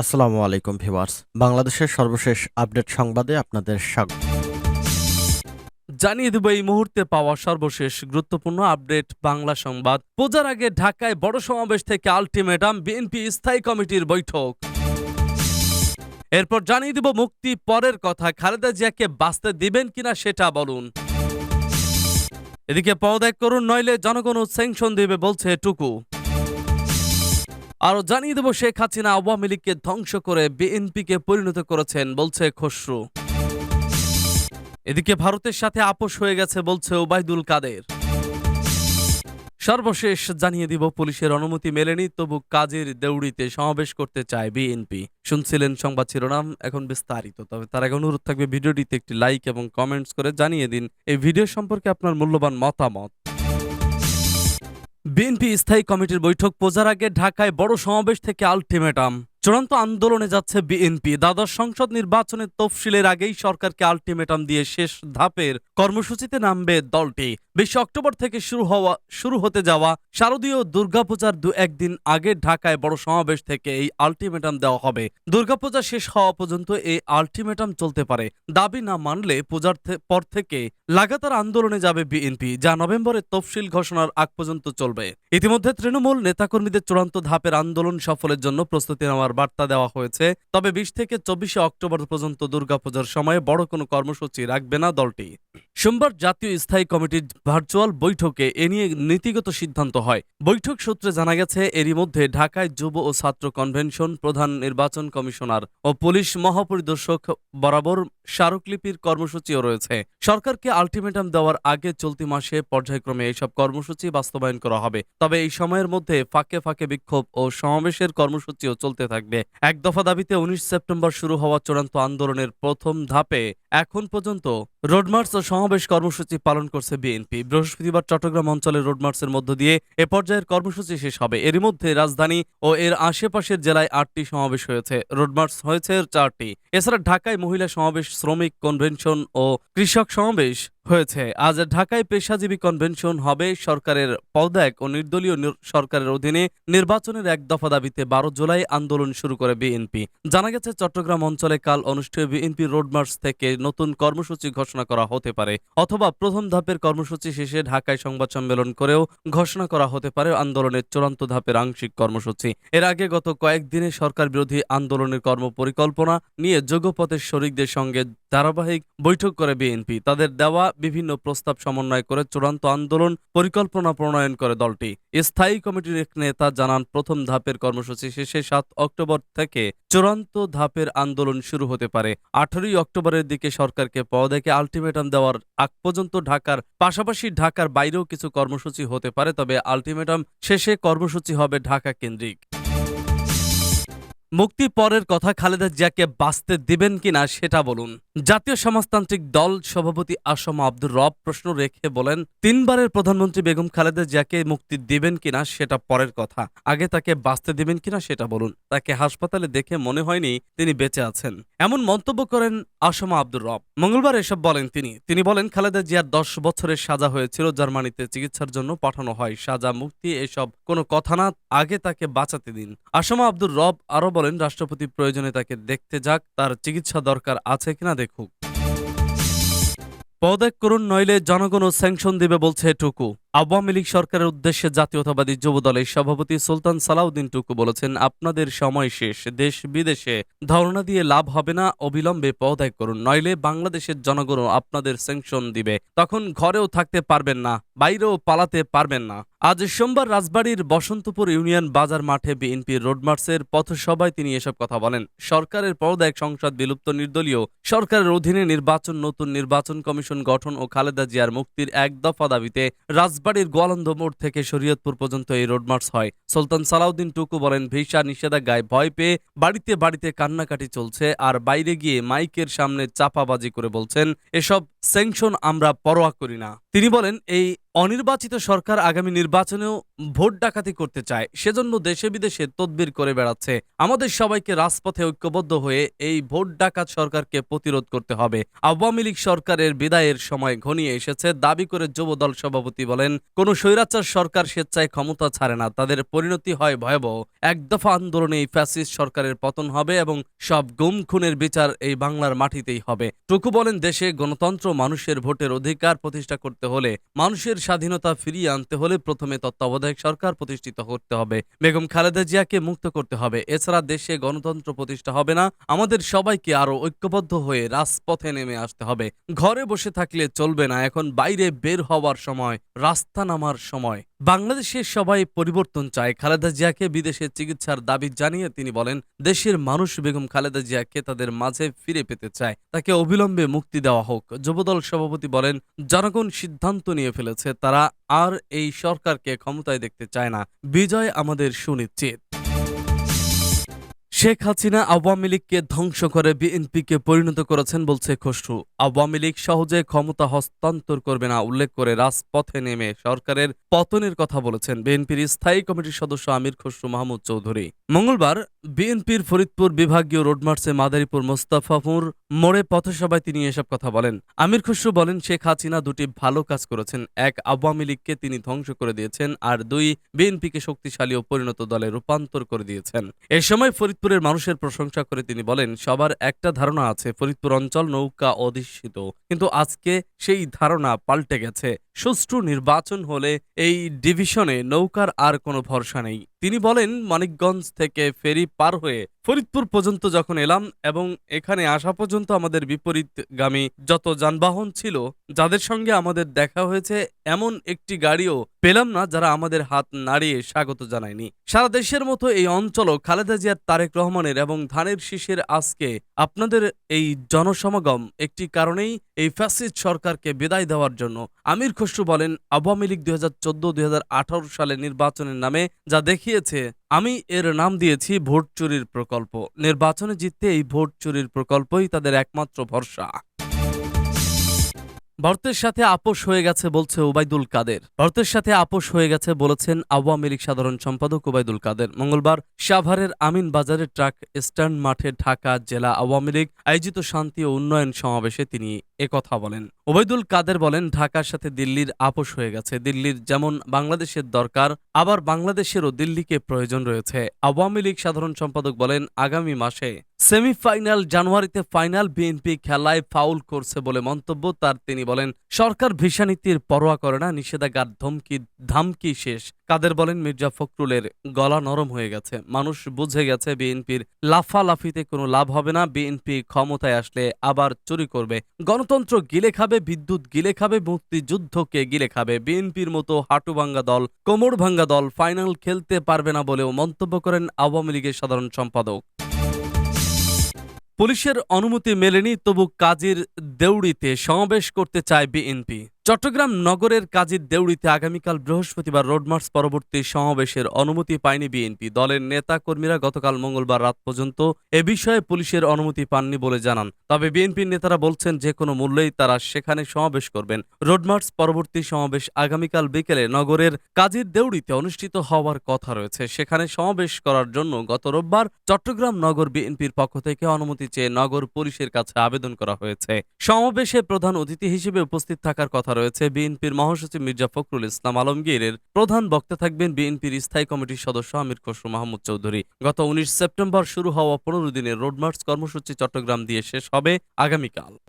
আসসালামু আলাইকুম ভিউয়ার্স। বাংলাদেশের সর্বশেষ আপডেট সংবাদে আপনাদের স্বাগত। জানিয়ে দেব এই মুহূর্তে পাওয়া সর্বশেষ গুরুত্বপূর্ণ আপডেট বাংলা সংবাদ। পূজার আগে ঢাকায় বড় সমাবেশ থেকে আলটিমেটাম বিএনপি স্থায়ী কমিটির বৈঠক। এরপর জানিয়ে দেব মুক্তি পরের কথা, খালেদা জিয়াকে বাঁচতে দিবেন কিনা সেটা বলুন। এদিকে পদত্যাগ করুন, নইলে জনগণ স্যাংশন দেবে বলছে টুকু। আরও জানিয়ে দেব শেখ হাসিনা আওয়ামী লীগকে ধ্বংস করে বিএনপিকে পরিণত করেছেন, বলছে খসরু। এদিকে ভারতের সাথে আপোষ হয়ে গেছে, বলছে ওবায়দুল কাদের। সর্বশেষ জানিয়ে দিব, পুলিশের অনুমতি মেলেনি, তবু কাজের দেউড়িতে সমাবেশ করতে চায় বিএনপি। শুনছিলেন সংবাদ শিরোনাম, এখন বিস্তারিত। তবে তার আগে অনুরোধ থাকবে, ভিডিওটিতে একটি লাইক এবং কমেন্টস করে জানিয়ে দিন। এই ভিডিও সম্পর্কে আপনার মূল্যবান মতামত। বিএনপি স্থায়ী কমিটির বৈঠক পোজার আগে ঢাকায় বড় সমাবেশ থেকে আলটিমেটাম। চূড়ান্ত আন্দোলনে যাচ্ছে বিএনপি। দ্বাদশ সংসদ নির্বাচনের তফসিলের আগেই সরকারকে আলটিমেটাম দিয়ে শেষ ধাপের কর্মসূচিতে নামবে দলটি। বিশ অক্টোবর থেকে শুরু হওয়া, শুরু হতে যাওয়া শারদীয় দুর্গাপূজার দু একদিন আগে ঢাকায় বড় সমাবেশ থেকে এই আলটিমেটাম দেওয়া হবে। দুর্গাপূজা শেষ হওয়া পর্যন্ত এই আলটিমেটাম চলতে পারে। দাবি না মানলে পূজার পর থেকে লাগাতার আন্দোলনে যাবে বিএনপি, যা নভেম্বরে তফসিল ঘোষণার আগ পর্যন্ত চলবে। ইতিমধ্যে তৃণমূল নেতাকর্মীদের চূড়ান্ত ধাপের আন্দোলন সফলের জন্য প্রস্তুতি নেওয়ার বার্তা দেওয়া হয়েছে। তবে বিশ থেকে চব্বিশে অক্টোবর পর্যন্ত দুর্গাপূজার সময়ে বড় কোনো কর্মসূচি রাখবে না দলটি। সোমবার জাতীয় স্থায়ী কমিটির ভার্চুয়াল বৈঠকে এ নিয়ে নীতিগত সিদ্ধান্ত হয়। বৈঠক সূত্রে জানা গেছে, এরই মধ্যে ঢাকায় যুব ও ছাত্র কনভেনশন প্রধান নির্বাচন কমিশনার ও পুলিশ মহাপরিদর্শক বরাবর স্মারকলিপির কর্মসূচিও রয়েছে। সরকারকে আলটিমেটাম দেওয়ার আগে চলতি মাসে পর্যায়ক্রমে এইসব কর্মসূচি বাস্তবায়ন করা হবে। তবে এই সময়ের মধ্যে ফাঁকে ফাঁকে বিক্ষোভ ও সমাবেশের কর্মসূচিও চলতে থাকবে। এক দফা দাবিতে উনিশ সেপ্টেম্বর শুরু হওয়া চূড়ান্ত আন্দোলনের প্রথম ধাপে এখন পর্যন্ত রোডমার্চ ও সমাবেশ কর্মসূচি পালন করছে বিএনপি। বৃহস্পতিবার চট্টগ্রাম অঞ্চলের রোডমার্চের মধ্য দিয়ে এ পর্যায়ের কর্মসূচি শেষ হবে। এর মধ্যে রাজধানী ও এর আশেপাশের জেলায় আটটি সমাবেশ হয়েছে। রোডমার্চ হয়েছে চারটি। এছাড়া ঢাকায় মহিলা সমাবেশ, শ্রমিক কনভেনশন ও কৃষক সমাবেশ হয়েছে। আজ ঢাকায় পেশাজীবী কনভেনশন হবে সরকারের পদত্যাগ ও নির্দলীয় সরকারের অধীনে নির্বাচনের এক দফা দাবিতে বারো জুলাই আন্দোলন শুরু করে বিএনপি। জানা গেছে, চট্টগ্রাম অঞ্চলে কাল অনুষ্ঠেয় বিএনপি রোড মার্চ থেকে নতুন কর্মসূচি ঘোষণা করা হতে পারে। অথবা প্রথম ধাপের কর্মসূচি শেষে ঢাকায় সংবাদ সম্মেলন করেও ঘোষণা করা হতে পারে আন্দোলনের চূড়ান্ত ধাপের আংশিক কর্মসূচি। এর আগে গত কয়েকদিনে সরকার বিরোধী আন্দোলনের কর্মপরিকল্পনা নিয়ে যোগপথের শরিকদের সঙ্গে ধারাবাহিক বৈঠক করে বিএনপি। তাদের দেওয়া বিভিন্ন প্রস্তাব সমন্বয় করে চূড়ান্ত আন্দোলন পরিকল্পনা প্রণয়ন করে দলটি। স্থায়ী কমিটির এক নেতা জানান, প্রথম ধাপের কর্মসূচি শেষে সাত অক্টোবর থেকে চূড়ান্ত ধাপের আন্দোলন শুরু হতে পারে। আঠারোই অক্টোবরের দিকে সরকারকে পদত্যাগে আলটিমেটাম দেওয়ার আগ পর্যন্ত ঢাকার, পাশাপাশি ঢাকার বাইরেও কিছু কর্মসূচি হতে পারে, তবে আলটিমেটাম শেষে কর্মসূচি হবে ঢাকা কেন্দ্রিক। মুক্তি পরের কথা খালেদা জিয়াকে বাঁচতে দিবেন কিনা সেটা বলুন। জাতীয় সমাজতান্ত্রিক দল সভাপতি আসম আব্দুর রব প্রশ্ন রেখে বলেন, তিনবারের প্রধানমন্ত্রী বেগম খালেদা জিয়াকে মুক্তি দিবেন কিনা সেটা পরের কথা। আগে তাকে বাঁচতে দিবেন কিনা সেটা বলুন। তাকে হাসপাতালে দেখে মনে হয়নি তিনি বেঁচে আছেন। এমন মন্তব্য করেন আসমা আব্দুর রব। মঙ্গলবার এসব বলেন তিনি। তিনি বলেন, খালেদা জিয়ার দশ বছরের সাজা হয়েছিল, জার্মানিতে চিকিৎসার জন্য পাঠানো হয়। সাজা, মুক্তি এসব কোনো কথা না, আগে তাকে বাঁচাতে দিন। আসমা আব্দুর রব আরও বলেন, রাষ্ট্রপতি প্রয়োজনে তাকে দেখতে যাক, তার চিকিৎসা দরকার আছে কিনা দেখুক। পদত্যাগ করুন, নইলে জনগণও স্যাংশন দিবে বলছে টুকু। আওয়ামী লীগ সরকারের উদ্দেশ্যে জাতীয়তাবাদী যুব দলের সভাপতি সুলতান সালাউদ্দিন টুকু বলেছেন, আপনাদের সময় শেষ। দেশ বিদেশে ধর্ণা দিয়ে লাভ হবে না। অবিলম্বে পদত্যাগ করুন। নইলে বাংলাদেশের জনগণও আপনাদের স্যাংশন দিবে। তখন ঘরেও থাকতে পারবেন না। বাইরেও পালাতে পারবেন না। আজ সোমবার রাজবাড়ির বসন্তপুর ইউনিয়ন বাজার মাঠে বিএনপির রোডমার্চের পথসভায় তিনি এসব কথা বলেন। সরকারের পদত্যাগ সংসদ বিলুপ্ত নির্দলীয়। সরকারের অধীনে নির্বাচন, নতুন নির্বাচন কমিশন গঠন ও খালেদা জিয়ার মুক্তির এক দফা দাবিতে রাজবাড়ীর গোয়ালন্দ মোড় থেকে শরীয়তপুর পর্যন্ত এই রোডমার্চ হয়। সুলতান সালাউদ্দিন টুকু বলেন, ভিসা নিষেধাজ্ঞায় ভয় পেয়ে বাড়িতে বাড়িতে কান্নাকাটি চলছে আর বাইরে গিয়ে মাইকের সামনে চাপাবাজি করে বলছেন, এসব স্যাংশন আমরা পরোয়া করি না। তিনি বলেন, এই অনির্বাচিত সরকার আগামী নির্বাচনেও ভোট ডাকাতি করতে চায়। সেজন্য দেশে বিদেশে তদবির করে বেড়াচ্ছে। আমাদের সবাইকে রাজপথে ঐক্যবদ্ধ হয়ে এই ভোট ডাকাত সরকারকে প্রতিরোধ করতে হবে। আওয়ামী লীগ সরকারের বিদায়ের সময় ঘনিয়ে এসেছে দাবি করে যুবদল সভাপতি বলেন, কোন স্বৈরাচার সরকার স্বেচ্ছায় ক্ষমতা ছাড়ে না। তাদের পরিণতি হয় ভয়াবহ। এক দফা আন্দোলনে এই ফ্যাসিস্ট সরকারের পতন হবে এবং সব গুম খুনের বিচার এই বাংলার মাটিতেই হবে। টুকু বলেন, দেশে গণতন্ত্র মানুষের ভোটের অধিকার প্রতিষ্ঠা করতে হলে মানুষের স্বাধীনতা ফিরিয়ে আনতে হলে প্রথমে তত্ত্বাবধায়ক সরকার প্রতিষ্ঠিত করতে হবে। বেগম খালেদা জিয়াকে মুক্ত করতে হবে। এছাড়া দেশে গণতন্ত্র প্রতিষ্ঠা হবে না। আমাদের সবাইকে আরও ঐক্যবদ্ধ হয়ে রাজপথে নেমে আসতে হবে। ঘরে বসে থাকলে চলবে না। এখন বাইরে বের হওয়ার সময়, রাস্তা নামার সময়। বাংলাদেশের সবাই পরিবর্তন চায়। খালেদা জিয়াকে বিদেশে চিকিৎসার দাবি জানিয়ে তিনি বলেন, দেশের মানুষ বেগম খালেদা জিয়াকে তাদের মাঝে ফিরে পেতে চায়। তাকে অবিলম্বে মুক্তি দেওয়া হোক। যুবদল সভাপতি বলেন, জনগণ সিদ্ধান্ত নিয়ে ফেলেছে, তারা আর এই সরকারকে ক্ষমতায় দেখতে চায় না। বিজয় আমাদের সুনিশ্চিত। শেখ হাসিনা আওয়ামী লীগকে ধ্বংস করে বিএনপিকে পরিণত করেছেন বলছে খসরু। আওয়ামী লীগ সহজে ক্ষমতা হস্তান্তর করবে না, উল্লেখ করে রাজপথে নেমে সরকারের পতনের কথা বলেছেন বিএনপির স্থায়ী কমিটির সদস্য আমির খসরু মাহমুদ চৌধুরী। মঙ্গলবার বিএনপির ফরিদপুর বিভাগীয় রোডমার্চে মাদারীপুর মোস্তাফাপুর মোড়ে পথসভায় তিনি এসব কথা বলেন। আমির খসরু বলেন, শেখ হাসিনা দুটি ভালো কাজ করেছেন। এক, আওয়ামী লীগকে তিনি ধ্বংস করে দিয়েছেন। আর দুই, বিএনপিকে শক্তিশালী ও পরিণত দলে রূপান্তর করে দিয়েছেন। এ সময় ফরিদপুরের মানুষের প্রশংসা করে তিনি বলেন, সবার একটা ধারণা আছে, ফরিদপুর অঞ্চল নৌকা অধিষ্ঠিত। কিন্তু আজকে সেই ধারণা পাল্টে গেছে। সুষ্ঠু নির্বাচন হলে এই ডিভিশনে নৌকার আর কোনো ভরসা নেই। তিনি বলেন, মানিকগঞ্জ থেকে ফেরি পার হয়ে ফরিদপুর পর্যন্ত যখন এলাম এবং এখানে আসা পর্যন্ত আমাদের বিপরীতগামী যত যানবাহন ছিল, যাদের সঙ্গে আমাদের দেখা হয়েছে, এমন একটি গাড়িও পেলাম না যারা আমাদের হাত নাড়িয়ে স্বাগত জানায়নি। সারা দেশের মতো এই অঞ্চলও খালেদা জিয়ার তারেক রহমানের এবং ধানের শীষের আজকে আপনাদের এই জনসমাগম একটি কারণেই এই ফ্যাসিস্ট সরকারকে বিদায় দেওয়ার জন্য আমির খসরু বলেন, আওয়ামী লীগ আঠারো সালে নির্বাচনের নামে যা দেখিয়েছে, আমি এর নাম দিয়েছি ভোট চুরির প্রকল্প। নির্বাচনে জিততে এই ভোট চুরির প্রকল্পই তাদের একমাত্র ভরসা। ভারতের সাথে আপোষ হয়ে গেছে বলছে ওবায়দুল কাদের। ভারতের সাথে আপোষ হয়ে গেছে বলেছেন আওয়ামী লীগ সাধারণ সম্পাদক ওবায়দুল কাদের। মঙ্গলবার সাভারের আমিন বাজারের ট্রাক স্ট্যান্ড মাঠে ঢাকা জেলা আওয়ামী লীগ আয়োজিত শান্তি ও উন্নয়ন সমাবেশে তিনি একথা বলেন। ওবায়দুল কাদের বলেন, ঢাকার সাথে দিল্লির আপোষ হয়ে গেছে। দিল্লির যেমন বাংলাদেশের দরকার, আবার বাংলাদেশেরও দিল্লিকে প্রয়োজন রয়েছে। আওয়ামী লীগ সাধারণ সম্পাদক বলেন, আগামী মাসে সেমিফাইনাল, জানুয়ারিতে ফাইনাল বিএনপি খেলায় ফাউল করছে বলে মন্তব্য তার তিনি বলেন, সরকার ভিসানীতির পরোয়া করে না, নিষেধাজ্ঞার ধমকি, ধামকি শেষ। কাদের বলেন, মির্জা ফখরুলের গলা নরম হয়ে গেছে। মানুষ বুঝে গেছে বিএনপির লাফালাফিতে কোনো লাভ হবে না, বিএনপি ক্ষমতায় আসলে আবার চুরি করবে। গণতন্ত্র গিলে খাবে বিদ্যুৎ গিলে খাবে, মুক্তিযুদ্ধকে গিলে খাবে। বিএনপির মতো হাঁটু ভাঙ্গা দল, কোমর ভাঙ্গা দল ফাইনাল খেলতে পারবে না বলেও মন্তব্য করেন আওয়ামী লীগের সাধারণ সম্পাদক। পুলিশের অনুমতি মেলেনি, তবু কাজের দেউড়িতে সমাবেশ করতে চায় বিএনপি। চট্টগ্রাম নগরের কাজীর দেউড়িতে আগামীকাল বৃহস্পতিবার রোডমার্চ পরবর্তী সমাবেশের অনুমতি পায়নি বিএনপি। দলের নেতা কর্মীরা গতকাল মঙ্গলবার রাত পর্যন্ত এ বিষয়ে পুলিশের অনুমতি পাননি বলে জানান। তবে বিএনপির নেতারা বলছেন, যে কোনো মূল্যেই তারা সেখানে সমাবেশ করবেন। রোডমার্চ পরবর্তী সমাবেশ আগামীকাল বিকেলে নগরের কাজীর দেউড়িতে অনুষ্ঠিত হওয়ার কথা রয়েছে। সেখানে সমাবেশ করার জন্য গত রোববার চট্টগ্রাম নগর বিএনপির পক্ষ থেকে অনুমতি চেয়ে নগর পুলিশের কাছে আবেদন করা হয়েছে। সমাবেশে প্রধান অতিথি হিসেবে উপস্থিত থাকার কথা রয়েছে বিএনপির মহাসচিব মির্জা ফখরুল ইসলাম আলমগীরের। প্রধান বক্তা থাকবেন বিএনপির স্থায়ী কমিটির সদস্য আমির খসরু মাহমুদ চৌধুরী। গত উনিশ সেপ্টেম্বর শুরু হওয়া পনেরো দিনের রোডমার্চ কর্মসূচি চট্টগ্রাম দিয়ে শেষ হবে আগামীকাল।